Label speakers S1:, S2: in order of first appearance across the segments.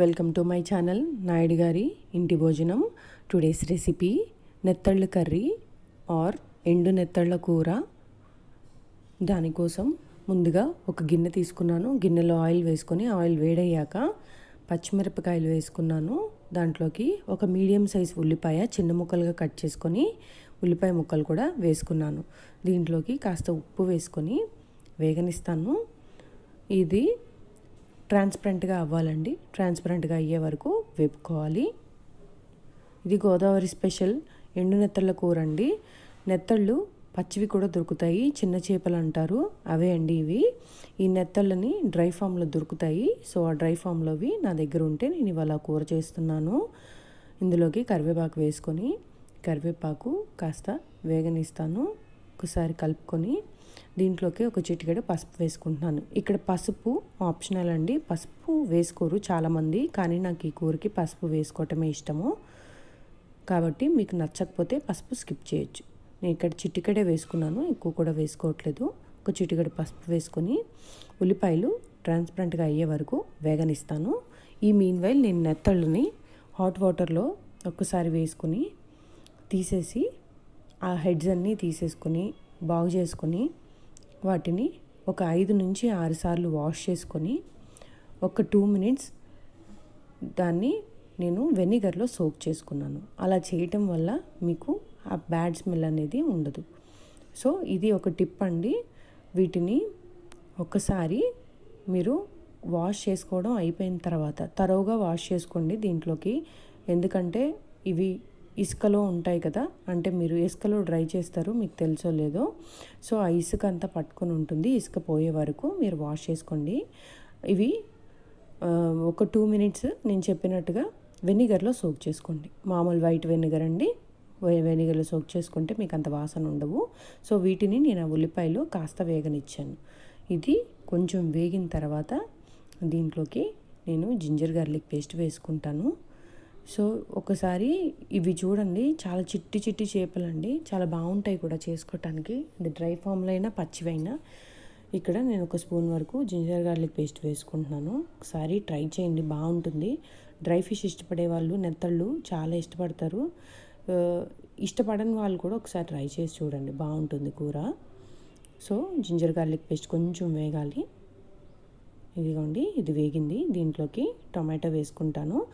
S1: Welcome to my channel Naidu గారి ఇంటి భోజనం. టుడేస్ రెసిపీ నెత్తళ్ళు కర్రీ ఆర్ ఎండు నెత్తళ్ళ కూర. దానికోసం ముందుగా ఒక గిన్నె తీసుకున్నాను. గిన్నెలో ఆయిల్ వేసుకొని ఆయిల్ వేడయ్యాక పచ్చిమిరపకాయలు వేసుకున్నాను. దాంట్లోకి ఒక మీడియం సైజ్ ఉల్లిపాయ చిన్న ముక్కలుగా కట్ చేసుకొని ఉల్లిపాయ ముక్కలు కూడా వేసుకున్నాను. దీంట్లోకి కాస్త ఉప్పు వేసుకొని వేగనిస్తాను. ఇది ట్రాన్స్పరెంట్గా అవ్వాలండి. ట్రాన్స్పరెంట్గా అయ్యే వరకు వేపుకోవాలి ఇది గోదావరి స్పెషల్ ఎండు నెత్తళ్ళ కూర అండి నెత్తళ్ళు పచ్చివి కూడా దొరుకుతాయి. చిన్న చేపలు అంటారు. అవే అండి ఇవి. ఈ నెత్తళ్ళని డ్రై ఫామ్లో దొరుకుతాయి. సో ఆ డ్రై ఫామ్లోవి నా దగ్గర ఉంటే నేను ఇవాళ కూర చేస్తున్నాను. ఇందులోకి కరివేపాకు వేసుకొని కరివేపాకు కాస్త వేగనిస్తాను. ఒకసారి కలుపుకొని దీంట్లోకి ఒక చిటికెడు పసుపు వేసుకుంటున్నాను. ఇక్కడ పసుపు ఆప్షనల్ అండి. పసుపు వేసుకోరు చాలామంది కానీ నాకు ఈ కూరకి పసుపు వేసుకోవటమే ఇష్టము. కాబట్టి మీకు నచ్చకపోతే పసుపు స్కిప్ చేయొచ్చు. నేను ఇక్కడ చిటికెడే వేసుకున్నాను ఎక్కువ కూడా వేసుకోవట్లేదు. ఒక చిటికెడు పసుపు వేసుకొని ఉల్లిపాయలు ట్రాన్స్పరెంట్గా అయ్యే వరకు వేగనిస్తాను. ఈ మీన్ వైల్ నేను నెత్తళ్ళని హాట్ వాటర్లో ఒక్కసారి వేసుకొని తీసేసి ఆ హెడ్స్ అన్నీ తీసేసుకొని బాగు చేసుకొని వాటిని ఒక ఐదు నుంచి ఆరు సార్లు వాష్ చేసుకొని ఒక టూ మినిట్స్ దాన్ని నేను వెనిగర్లో సోక్ చేసుకున్నాను. అలా చేయటం వల్ల మీకు ఆ బ్యాడ్ స్మెల్ అనేది ఉండదు. సో ఇది ఒక టిప్ అండి. వీటిని ఒకసారి మీరు వాష్ చేసుకోవడం అయిపోయిన తర్వాత తరోగా వాష్ చేసుకోండి దీంట్లోకి. ఎందుకంటే ఇవి ఇసుకలో ఉంటాయి కదా అంటే మీరు ఇసుకలో డ్రై చేస్తారు మీకు తెలుసో లేదో. సో ఆ ఇసుక అంతా పట్టుకొని ఉంటుంది ఇసుక పోయే వరకు మీరు వాష్ చేసుకోండి. ఇవి ఒక టూ మినిట్స్ నేను చెప్పినట్టుగా వెనిగర్లో సోక్ చేసుకోండి. మామూలు వైట్ వెనిగర్ అండి వెనిగర్లో సోక్ చేసుకుంటే మీకు అంత వాసన ఉండవు. సో వీటిని నేను ఆ ఉల్లిపాయలు కాస్త వేగనిచ్చాను. ఇది కొంచెం వేగిన తర్వాత దీంట్లోకి నేను జింజర్ గార్లిక్ పేస్ట్ వేసుకుంటాను. సో ఒకసారి ఇవి చూడండి. చాలా చిట్టి చిట్టి చేపలండి. చాలా బాగుంటాయి కూడా చేసుకోవటానికి ఇది డ్రై ఫామ్లో అయినా పచ్చివైనా ఇక్కడ నేను ఒక స్పూన్ వరకు జింజర్ గార్లిక్ పేస్ట్ వేసుకుంటున్నాను. ఒకసారి ట్రై చేయండి. బాగుంటుంది. డ్రై ఫిష్ ఇష్టపడే వాళ్ళు నెత్తళ్ళు చాలా ఇష్టపడతారు. ఇష్టపడని వాళ్ళు కూడా ఒకసారి ట్రై చేసి చూడండి. బాగుంటుంది కూర. సో జింజర్ గార్లిక్ పేస్ట్ కొంచెం వేగాలి. ఇదిగోండి. ఇది వేగింది. దీంట్లోకి టొమాటో వేసుకుంటాను.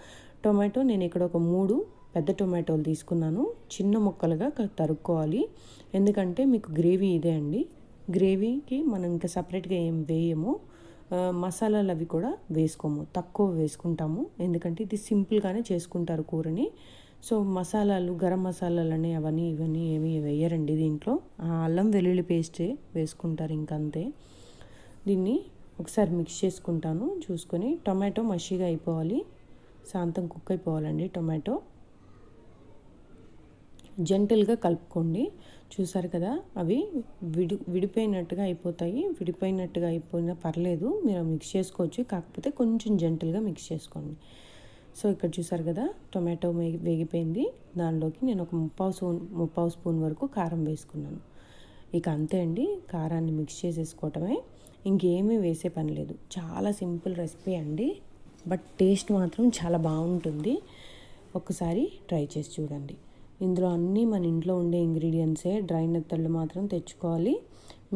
S1: టొమాటో నేను ఇక్కడ ఒక మూడు పెద్ద టొమాటోలు తీసుకున్నాను. చిన్న ముక్కలుగా తరుక్కోవాలి. ఎందుకంటే మీకు గ్రేవీ ఇదే అండి. గ్రేవీకి మనం ఇంకా సపరేట్గా ఏం వేయము. మసాలాలు అవి కూడా వేసుకోము. తక్కువ వేసుకుంటాము. ఎందుకంటే ఇది సింపుల్గానే చేసుకుంటారు కూరని. సో మసాలాలు గరం మసాలాలని అవన్నీ ఇవన్నీ ఏమి వేయరండి దీంట్లో. అల్లం వెల్లుల్లి పేస్టే వేసుకుంటారు ఇంకంతే. దీన్ని ఒకసారి మిక్స్ చేసుకుంటాను. చూసుకొని టొమాటో మషిగా అయిపోవాలి. శాంతం కుక్ అయిపోవాలండి టొమాటో. జెంటల్గా కలుపుకోండి. చూసారు కదా అవి విడి విడిపోయినట్టుగా అయిపోతాయి. విడిపోయినట్టుగా అయిపోయినా పర్లేదు మీరు మిక్స్ చేసుకోవచ్చు. కాకపోతే కొంచెం జెంటల్గా మిక్స్ చేసుకోండి. సో ఇక్కడ చూసారు కదా టొమాటో వేగిపోయింది. దానిలోకి నేను ఒక ముప్పావు స్పూన్ ముప్పావు స్పూన్ వరకు కారం వేసుకున్నాను. ఇక అంతే అండి కారాన్ని మిక్స్ చేసేసుకోవటమే. ఇంకేమీ వేసే పని లేదు. చాలా సింపుల్ రెసిపీ అండి. బట్ టేస్ట్ మాత్రం చాలా బాగుంటుంది. ఒకసారి ట్రై చేసి చూడండి. ఇందులో అన్నీ మన ఇంట్లో ఉండే ఇంగ్రీడియంట్సే డ్రై నెత్తళ్ళు మాత్రం తెచ్చుకోవాలి.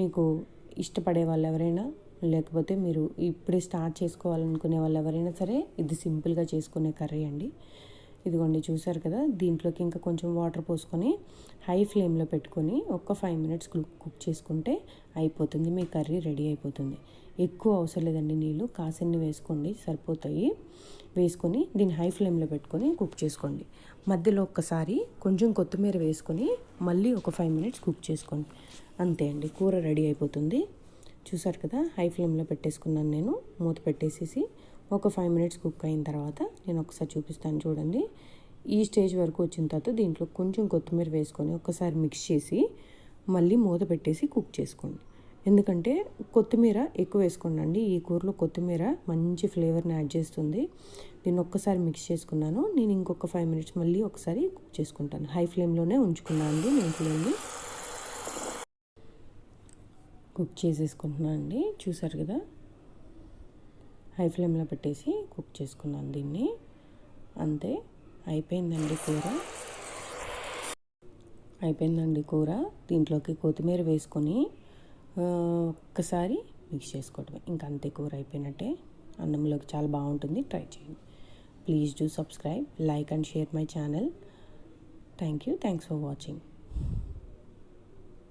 S1: మీకు ఇష్టపడే వాళ్ళు ఎవరైనా లేకపోతే మీరు ఇప్పుడే స్టార్ట్ చేసుకోవాలనుకునే వాళ్ళు ఎవరైనా సరే ఇది సింపుల్గా చేసుకునే కర్రీ అండి. ఇదిగోండి చూసారు కదా దీంట్లోకి ఇంకా కొంచెం వాటర్ పోసుకొని హై ఫ్లేమ్లో పెట్టుకొని ఒక ఫైవ్ మినిట్స్ కుక్ చేసుకుంటే అయిపోతుంది. మీ కర్రీ రెడీ అయిపోతుంది. ఎక్కువ అవసరం లేదండి నీళ్ళు. కాసిన్ని వేసుకోండి సరిపోతాయి. వేసుకొని దీన్ని హై ఫ్లేమ్లో పెట్టుకొని కుక్ చేసుకోండి. మధ్యలో ఒక్కసారి కొంచెం కొత్తిమీర వేసుకొని మళ్ళీ ఒక ఫైవ్ మినిట్స్ కుక్ చేసుకోండి. అంతే అండి కూర రెడీ అయిపోతుంది. చూసారు కదా హై ఫ్లేమ్లో పెట్టేసుకున్నాను నేను. మూత పెట్టేసేసి ఒక ఫైవ్ మినిట్స్ కుక్ అయిన తర్వాత నేను ఒకసారి చూపిస్తాను చూడండి. ఈ స్టేజ్ వరకు వచ్చిన తర్వాత దీంట్లో కొంచెం కొత్తిమీర వేసుకొని ఒకసారి మిక్స్ చేసి మళ్ళీ మూత పెట్టేసి కుక్ చేసుకోండి. ఎందుకంటే కొత్తిమీర ఎక్కువ వేసుకోండి ఈ కూరలో కొత్తిమీర మంచి ఫ్లేవర్ని యాడ్ చేస్తుంది. దీన్ని ఒక్కసారి మిక్స్ చేసుకున్నాను. నేను ఇంకొక ఫైవ్ మినిట్స్ మళ్ళీ ఒకసారి కుక్ చేసుకుంటాను. హై ఫ్లేమ్లోనే ఉంచుకున్నాను అండి నేను ఫ్లేమ్ని. కుక్ చేసేసుకుంటున్నాను అండి. చూసారు కదా? హై ఫ్లేమ్లో పెట్టేసి కుక్ చేసుకున్నాను దీన్ని. అంతే. అయిపోయిందండి కూర. అయిపోయిందండి కూర. దీంట్లోకి కొత్తిమీర వేసుకొని ఒక్కసారి మిక్స్ చేసుకోవటమే. ఇంకా అంతే కూర అయిపోయినట్టే అన్నంలోకి చాలా బాగుంటుంది. ట్రై చేయండి. Please do subscribe like and share my channel thank you thanks for watching